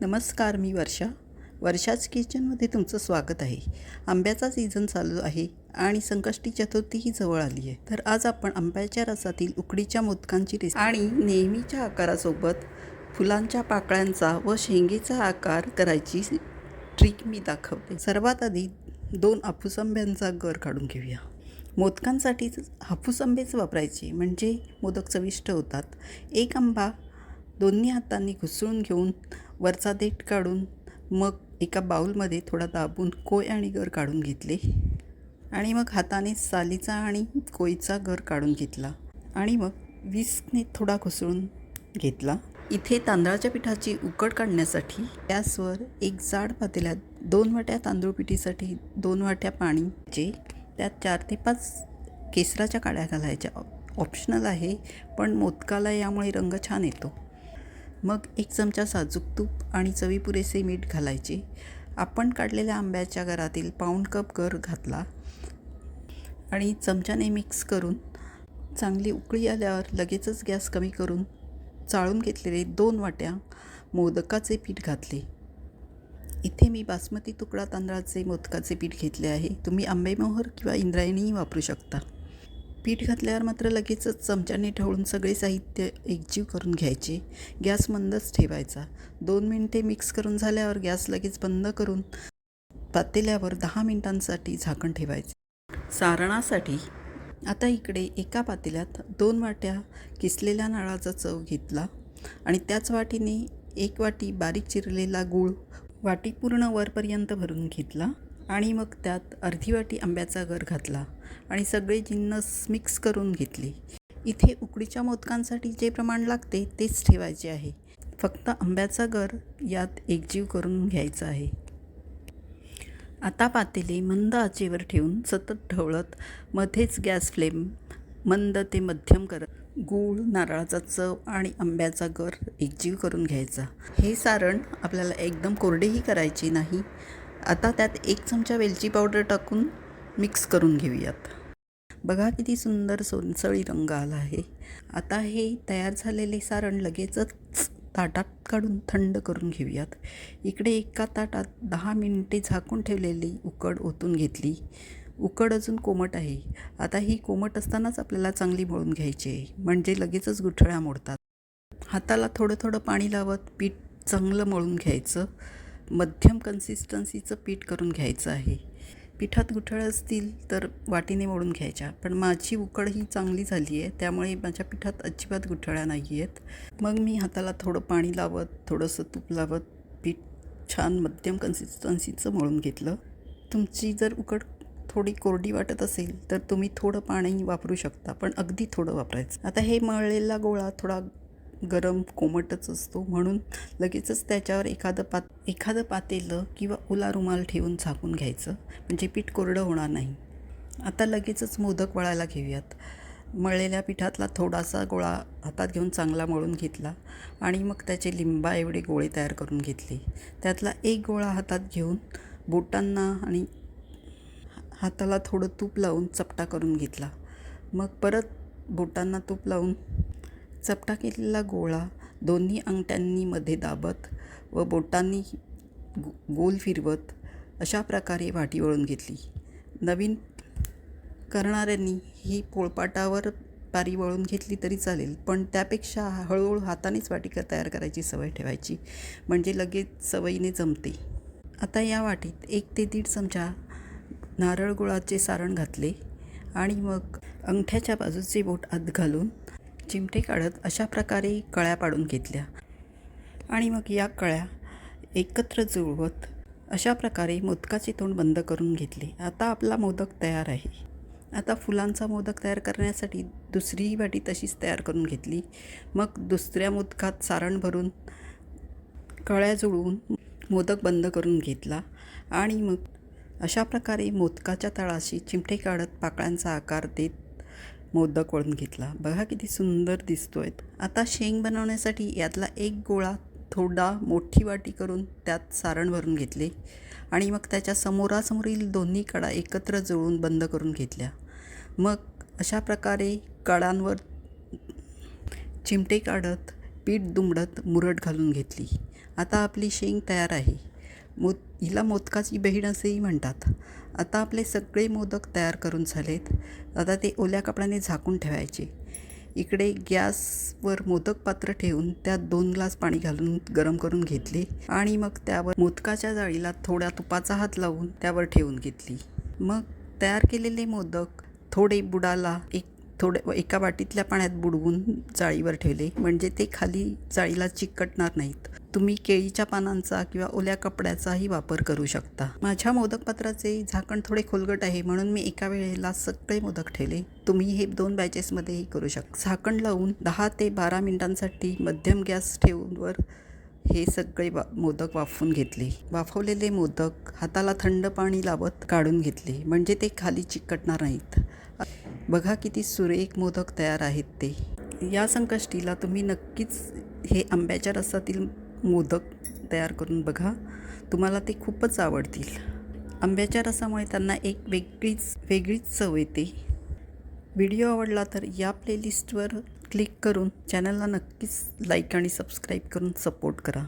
नमस्कार मी वर्षा. वर्षाच किचनमध्ये तुमचं स्वागत आहे. आंब्याचा सीझन चालू आहे आणि संकष्टी चतुर्थीही जवळ आली आहे. तर आज आपण आंब्याच्या रसातील उकडीच्या मोदकांची रेसिपी आणि नेहमीच्या आकारासोबत फुलांच्या पाकळ्यांचा व शेंगेचा आकार करायची ट्रिक मी दाखवते. सर्वात आधी दोन हापूस आंब्यांचा गर काढून घेऊया. मोदकांसाठी हापूस आंबेच वापरायचे म्हणजे मोदक चविष्ट होतात. एक आंबा दोन्ही हातांनी घुसळून घेऊन वरचा देठ काढून मग एका बाऊलमध्ये थोडा दाबून कोय आणि गर काढून घेतले. आणि मग हाताने सालीचा आणि कोयचा गर काढून घेतला. आणि मग विस्कने थोडा घुसळून घेतला. इथे तांदळाच्या पिठाची उकड काढण्यासाठी गॅसवर एक जाड पातेल्यात दोन वाट्या तांदूळ पिठीसाठी दोन वाट्या पाणीचे त्यात चार ते पाच केसराच्या काड्या घालायच्या. ऑप्शनल आहे पण मोदकाला यामुळे रंग छान येतो. मग एक चमचा साजूक तूप आणि चवी पुरेसे मीठ घालायचे. आपण काढलेल्या आंब्याच्या घरातील पाऊण कप गर घातला आणि चमच्याने मिक्स करून चांगली उकळी आल्यावर लगेचच गॅस कमी करून चाळून घेतलेले दोन वाट्या मोदकाचे पीठ घातले. इथे मी बासमती तुकडा तांदळाचे मोदकाचे पीठ घेतले आहे. तुम्ही आंबेमोहर किंवा इंद्रायणीही वापरू शकता. पीठ घातल्यावर मात्र लगेचच चमच्याने ठेवून सगळे साहित्य एकजीव करून घ्यायचे. गॅस मंदच ठेवायचा. दोन मिनटे मिक्स करून झाल्यावर गॅस लगेच बंद करून पातेल्यावर दहा मिनिटांसाठी झाकण ठेवायचे. सारणासाठी आता इकडे एका पातेल्यात दोन वाट्या किसलेल्या नळाचा चव घेतला आणि त्याच वाटीने एक वाटी बारीक चिरलेला गूळ वाटी पूर्ण वरपर्यंत भरून घेतला. आणि मग त्यात अर्धी वाटी आंब्याचा गर घातला आणि सगळे जिन्नस मिक्स करून घेतले. इथे उकडीच्या मोदकांसाठी जे प्रमाण लागते तेच ठेवायचे आहे. फक्त आंब्याचा गर यात एकजीव करून घ्यायचा आहे. आता पातेले मंद आचेवर ठेवून सतत ढवळत मध्येच गॅस फ्लेम मंद ते मध्यम करत गूळ नारळाचा चव आणि आंब्याचा गर एकजीव करून घ्यायचा. हे सारण आपल्याला एकदम कोरडेही करायचे नाही. आता त्यात एक चमचा वेलची पावडर टाकून मिक्स करून घेऊयात. बघा किती सुंदर सोनसळी रंग आला आहे. आता हे तयार झालेले सारण लगेचच ताटात काढून थंड करून घेऊयात. इकडे एका ताटात दहा मिनिटे झाकून ठेवलेली उकड ओतून घेतली. उकड अजून कोमट आहे. आता ही कोमट असतानाच आपल्याला चांगली मळून घ्यायची आहे. म्हणजे लगेचच गुठळ्या मोडतात. हाताला थोडं थोडं पाणी लावत पीठ चांगलं मळून घ्यायचं. मध्यम कन्सिस्टन्सीचं पीठ करून घ्यायचं आहे. पिठात गुठळ्या असतील तर वाटीने मोडून घ्यायच्या. पण माझी उकड ही चांगली झाली आहे त्यामुळे माझ्या पिठात अजिबात गुठळ्या नाही आहेत. मग मी हाताला थोडं पाणी लावत थोडंसं तूप लावत पीठ छान मध्यम कन्सिस्टन्सीचं मळून घेतलं. तुमची जर उकड थोडी कोरडी वाटत असेल तर तुम्ही थोडं पाणी वापरू शकता पण अगदी थोडं वापरायचं. आता हे मळलेला गोळा थोडा गरम कोमटच असतो. म्हणून लगेचच त्याच्यावर एखादं पात एखादं पातेलं किंवा ओला रुमाल ठेवून झाकून घ्यायचं. म्हणजे पीठ कोरडं होणार नाही. आता लगेचच मोदक वळायला घेऊयात. मळलेल्या पिठातला थोडासा गोळा हातात घेऊन चांगला मळून घेतला आणि मग त्याचे लिंबा एवढे गोळे तयार करून घेतले. त्यातला एक गोळा हातात घेऊन बोटांना आणि हाताला थोडं तूप लावून चपटा करून घेतला. मग परत बोटांना तूप लावून चपटा केलेला गोळा दोन्ही अंगठ्यांनी मध्ये दाबत व बोटांनी गोल फिरवत अशा प्रकारे वाटी वळून घेतली. नवीन करणाऱ्यांनी ही पोळपाटावर पारी वळून घेतली तरी चालेल पण त्यापेक्षा हळूहळू हातानेच वाटी तयार करायची सवय ठेवायची म्हणजे लगेच सवयीने जमते. आता या वाटीत एक ते दीड चमचा नारळ गुळाचे सारण घातले आणि मग अंगठ्याच्या बाजूचे बोट आत घालून चिमटे काढत अशा प्रकारे कळ्या पाडून घेतल्या. आणि मग या कळ्या एकत्र जुळवत अशा प्रकारे मोदकाचे तोंड बंद करून घेतले. आता आपला मोदक तयार आहे. आता फुलांचा मोदक तयार करण्यासाठी दुसरीही वाटी तशीच तयार करून घेतली. मग दुसऱ्या मोदकात सारण भरून कळ्या जुळवून मोदक बंद करून घेतला. आणि मग अशा प्रकारे मोदकाच्या तळाशी चिमटे काढत पाकळ्यांचा आकार देत मोदक वळून घेतला. बघा किती सुंदर दिसतो आहेत आता शेंग बनवण्यासाठी यातला एक गोळा थोडा मोठी वाटी करून त्यात सारण भरून घेतले आणि मग त्याच्या समोरासमोरील दोन्ही कडा एकत्र जुळून बंद करून घेतल्या. मग अशा प्रकारे कडांवर चिमटे काढत पीठ दुमडत मुरड घालून घेतली. आता आपली शेंग तयार आहे. मोद हिला मोदकाची बहीण असेही म्हणतात. आता आपले सगळे मोदक तयार करून झालेत. आता ते ओल्या कपड्याने झाकून ठेवायचे. इकडे गॅसवर मोदक पात्र ठेवून त्यात दोन ग्लास पाणी घालून गरम करून घेतले आणि मग त्यावर मोदकाच्या जाळीला थोड्या तुपाचा हात लावून त्यावर ठेवून घेतली. मग तयार केलेले मोदक थोडे बुडाला एक थोडे एका वाटीतल्या पाण्यात बुडवून जाळीवर ठेवले. म्हणजे ते खाली जाळीला चिकटणार नाहीत. तुम्ही केळीच्या पानांचा किंवा ओल्या कपड्याचाही वापर करू शकता. माझ्या मोदक पात्राचे झाकण थोडे खोलगट आहे म्हणून मी एका वेळेला सगळे मोदक ठेवले. तुम्ही हे दोन बॅचेसमध्येही करू शकता. झाकण लावून दहा ते बारा मिनिटांसाठी मध्यम गॅस ठेवूनवर हे सगळे वा मोदक वाफवून घेतले. वाफवलेले मोदक हाताला थंड पाणी लावत काढून घेतले म्हणजे ते खाली चिकटणार नाहीत. बघा किती सुरेख मोदक तयार आहेत ते. या संकष्टीला तुम्ही नक्कीच हे आंब्याच्या रसातील मोदक तयार करून बघा. तुम्हाला ते खूपच आवडतील. आंब्याच्या रसामुळे त्यांना एक वेगळीच वेगळीच चव येते. व्हिडिओ आवडला तर या प्लेलिस्टवर क्लिक करून चॅनलला नक्कीच लाईक आणि सबस्क्राईब करून सपोर्ट करा.